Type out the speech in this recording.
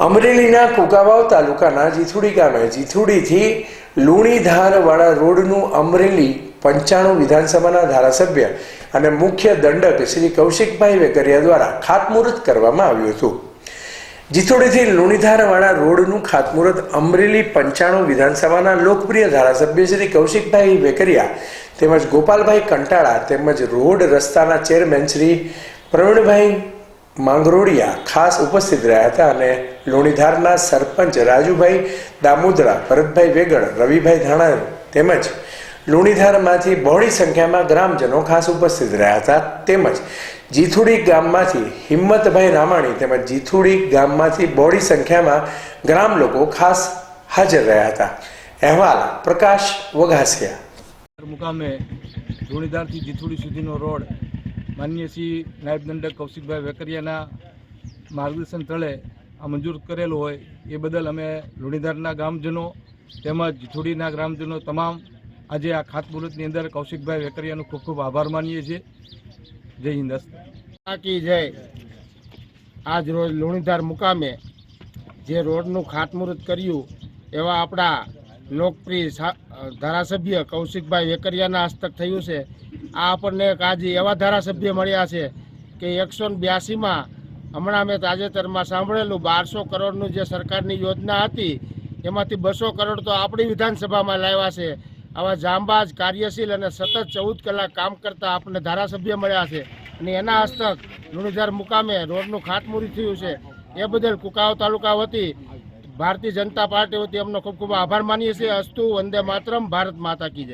અમરેલીના કુકાવાવ તાલુકાના જીથુડી ગામે જીથુડીથી લુણીધારવાળા રોડનું અમરેલી પંચાણું વિધાનસભાના ધારાસભ્ય અને મુખ્ય દંડક શ્રી કૌશિકભાઈ વેકરિયા દ્વારા ખાતમુહૂર્ત કરવામાં આવ્યું હતું. જીથુડીથી લુણીધારવાળા રોડનું ખાતમુહૂર્ત અમરેલી પંચાણું વિધાનસભાના લોકપ્રિય ધારાસભ્ય શ્રી કૌશિકભાઈ વેકરિયા તેમજ ગોપાલભાઈ કંટાળા તેમજ રોડ રસ્તાના ચેરમેન શ્રી પ્રવીણભાઈ માંગરોડિયા ખાસ ઉપસ્થિત રહ્યા હતા અને લુણીધારના સરપંચ રાજુભાઈ દામોદરા, ભરતભાઈ વેગડ રવિભાઈ ધાણા તેમજ લુણીધારમાંથી બહોળી સંખ્યામાં ગ્રામજનો ખાસ ઉપસ્થિત રહ્યા હતા. તેમજ જીથુડી ગામમાંથી હિંમતભાઈ રામાણી તેમજ જીથુડી ગામમાંથી બહોળી સંખ્યામાં ગ્રામ લોકો ખાસ હાજર રહ્યા હતા. અહેવાલ પ્રકાશ વઘાસિયા. મુકામે લુણીધારથી જીથુડી સુધીનો રોડ માન્ય શ્રી નાયબ દંડક કૌશિકભાઈ વેકરિયાના માર્ગદર્શન તળે આ મંજૂર કરેલું હોય એ બદલ અમે લુણીધારના ગ્રામજનો તેમજ જીઠોડીના ગ્રામજનો તમામ આજે આ ખાતમુહૂર્તની અંદર કૌશિકભાઈ વેકરિયાનો ખૂબ ખૂબ આભાર માનીએ છીએ. જય હિન્દ. કી જય આજ રોજ લુણીધાર મુકામે જે રોડનું ખાતમુહૂર્ત કર્યું એવા આપણા લોકપ્રિય ધારાસભ્ય કૌશિકભાઈ વેકરિયાના હસ્તક થયું છે. આ આપણને આજે એવા ધારાસભ્ય મળ્યા છે કે એકસો બ્યાસીમાં હમણાં મેં તાજેતરમાં સાંભળેલું બારસો કરોડનું જે સરકારની યોજના હતી, એમાંથી બસો કરોડ તો આપણી વિધાનસભામાં લાવ્યા છે. આવા જાંબાજ, કાર્યશીલ અને સતત ચૌદ કલાક કામ કરતા આપણને ધારાસભ્ય મળ્યા છે. અને એના હસ્તક લુણીધાર મુકામે રોડનું ખાતમુરી થયું છે. એ બદલ કુકાવ તાલુકા વતી ભારતીય જનતા પાર્ટી વતી એમનો ખૂબ ખૂબ આભાર માનીએ છીએ. અસ્તુ, વંદે માતરમ, ભારત માતા કી